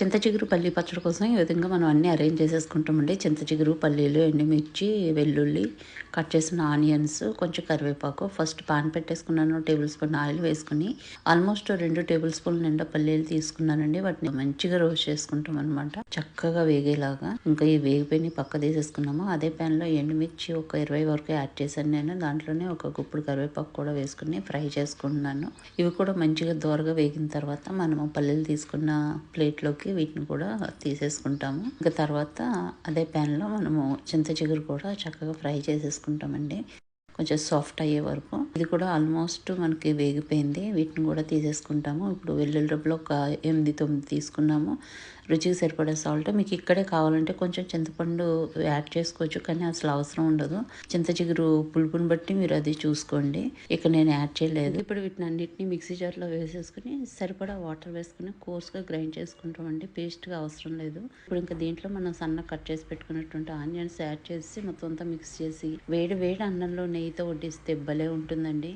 చింత చిగురు పల్లి పచ్చడి కోసం ఈ విధంగా మనం అన్ని అరేంజ్ చేసేసుకుంటామండి. చింత చిగురు పల్లీలు ఎండుమిర్చి వెల్లుల్లి కట్ చేసిన ఆనియన్స్ కొంచెం కరివేపాకు ఫస్ట్ పాన్ పెట్టేసుకున్నాను టేబుల్ స్పూన్ ఆయిల్ వేసుకుని ఆల్మోస్ట్ రెండు టేబుల్ స్పూన్ నిండా పల్లీలు తీసుకున్నానండి. వాటిని మంచిగా రోస్ట్ చేసుకుంటాం అనమాట చక్కగా వేగేలాగా ఇంకా ఈ వేగిపోయి పక్క తీసేసుకున్నాము. అదే ప్యాన్లో లో ఎండుమిర్చి ఒక ఇరవై వరకు యాడ్ చేశాను నేను. దాంట్లోనే ఒక గుప్పుడు కరివేపాకు కూడా వేసుకుని ఫ్రై చేసుకుంటున్నాను. ఇవి కూడా మంచిగా దోరగా వేగిన తర్వాత మనము పల్లీలు తీసుకున్న ప్లేట్లోకి వీటిని కూడా తీసేసుకుంటాము. ఇంకా తర్వాత అదే ప్యాన్లో మనము చింత చిగురు కూడా చక్కగా ఫ్రై చేసేసుకుంటామండి. కొంచెం సాఫ్ట్ అయ్యే వరకు. ఇది కూడా ఆల్మోస్ట్ మనకి వేగిపోయింది. వీటిని కూడా తీసేసుకుంటాము. ఇప్పుడు వెల్లుల్లి రబ్బలో ఒక ఎనిమిది తొమ్మిది తీసుకున్నాము. రుచికి సరిపడే సాల్ట్ మీకు ఇక్కడే కావాలంటే కొంచెం చింతపండు యాడ్ చేసుకోవచ్చు కానీ అసలు అవసరం ఉండదు. చింత చిగురు పులుపుని బట్టి మీరు అది చూసుకోండి. ఇక నేను యాడ్ చేయలేదు. ఇప్పుడు వీటిని అన్నిటిని మిక్సీ జార్లో వేసేసుకుని సరిపడా వాటర్ వేసుకుని కోర్స్గా గ్రైండ్ చేసుకుంటామండి పేస్ట్గా అవసరం లేదు. ఇప్పుడు ఇంకా దీంట్లో మనం సన్న కట్ చేసి పెట్టుకున్నటువంటి ఆనియన్స్ యాడ్ చేసి మొత్తం అంతా మిక్స్ చేసి వేడి వేడి అన్నంలో నెయ్యితో వడ్డిస్తే భలే ఉంటుందండి.